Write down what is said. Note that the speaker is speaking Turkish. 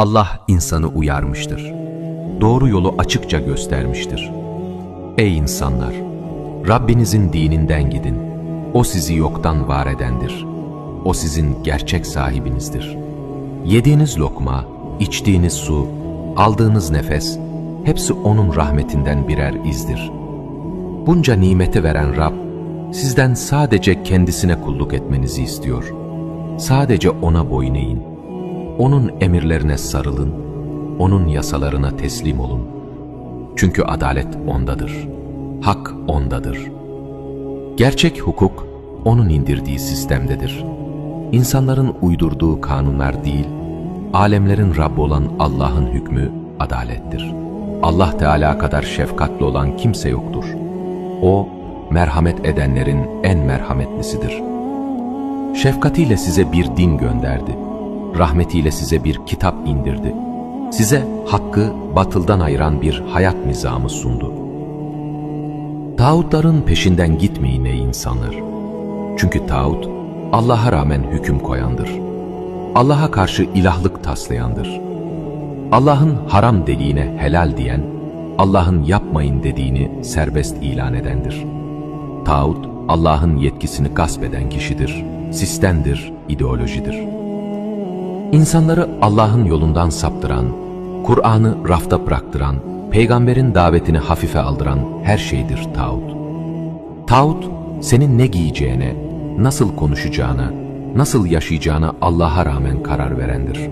Allah insanı uyarmıştır. Doğru yolu açıkça göstermiştir. Ey insanlar! Rabbinizin dininden gidin. O sizi yoktan var edendir. O sizin gerçek sahibinizdir. Yediğiniz lokma, içtiğiniz su, aldığınız nefes, hepsi O'nun rahmetinden birer izdir. Bunca nimeti veren Rab, sizden sadece kendisine kulluk etmenizi istiyor. Sadece O'na boyun eğin. O'nun emirlerine sarılın, O'nun yasalarına teslim olun. Çünkü adalet O'ndadır, hak O'ndadır. Gerçek hukuk, O'nun indirdiği sistemdedir. İnsanların uydurduğu kanunlar değil, alemlerin Rabbi olan Allah'ın hükmü adalettir. Allah Teala kadar şefkatli olan kimse yoktur. O, merhamet edenlerin en merhametlisidir. Şefkatiyle size bir din gönderdi. Rahmetiyle size bir kitap indirdi. Size hakkı batıldan ayıran bir hayat nizamı sundu. Tağutların peşinden gitmeyin ey insanlar. Çünkü tağut, Allah'a rağmen hüküm koyandır. Allah'a karşı ilahlık taslayandır. Allah'ın haram dediğine helal diyen, Allah'ın yapmayın dediğini serbest ilan edendir. Tağut, Allah'ın yetkisini gasp eden kişidir, sistemdir, ideolojidir. İnsanları Allah'ın yolundan saptıran, Kur'an'ı rafta bıraktıran, peygamberin davetini hafife aldıran her şeydir tağut. Tağut, senin ne giyeceğine, nasıl konuşacağına, nasıl yaşayacağına Allah'a rağmen karar verendir.